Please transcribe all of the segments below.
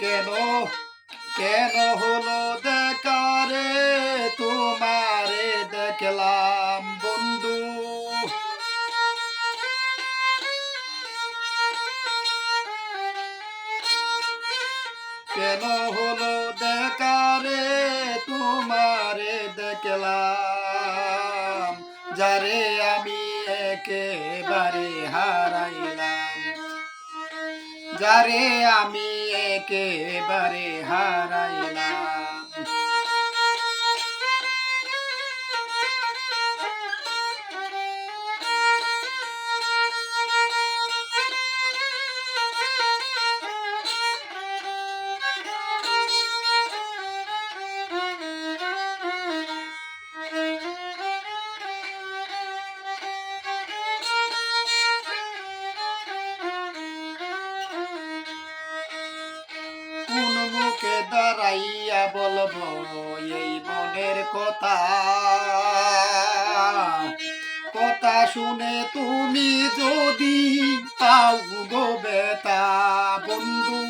কেন? কেন হলো দেখারে? তোমারে দেখলাম, বন্ধু। কেন হলো দেখারে? তোমারে দেখলাম। যারে আমি একেবারে হারাইলাম। যারে আমি একেবারে হারাইলাম মুখে দাঁড়াইয়া বলব এই মনের কথা। কথা শুনে তুমি যদি পাও বেতা বন্ধু।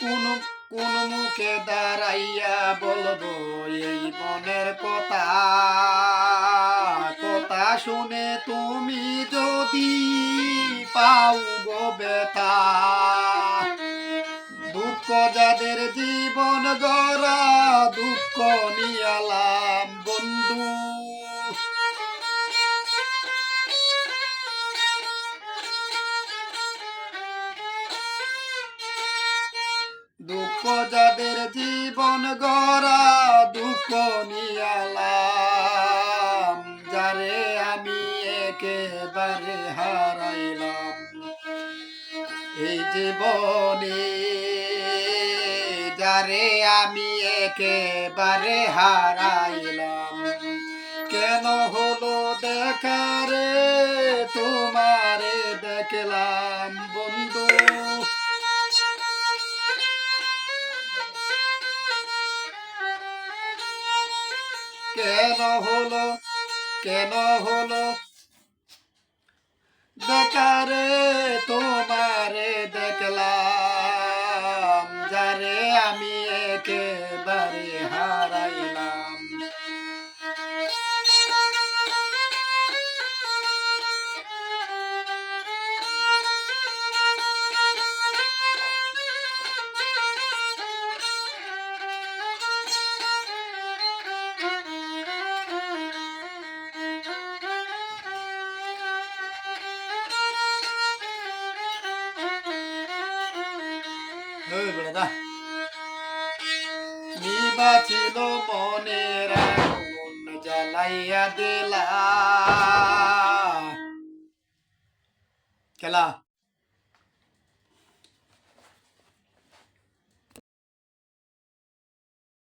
কোন কোন মুখে দাঁড়াইয়া বলব, এই মনের কথা কথা শুনে তুমি যদি পাও গো বেতা দুঃখ যাদের জীবন গড়া, দুঃখ নিয়ালাম দুঃখ যাদের জীবন গড়া, দুঃখ নিয়ালাম। যারে আমি একেবারে হারাইলাম। এই জীবনে যারে আমি একেবারে হারাইলাম। কেন হলো দেখারে তোমারে দেখলাম। বন্ধু কেন হলো? কেন হলো? বেকারে তোমারে দেখলাম যারে আমি একেবারে হারাইলাম বেড়া নিবাছিল মনের আগুন জ্বালাইয়া দিলা। খেলা।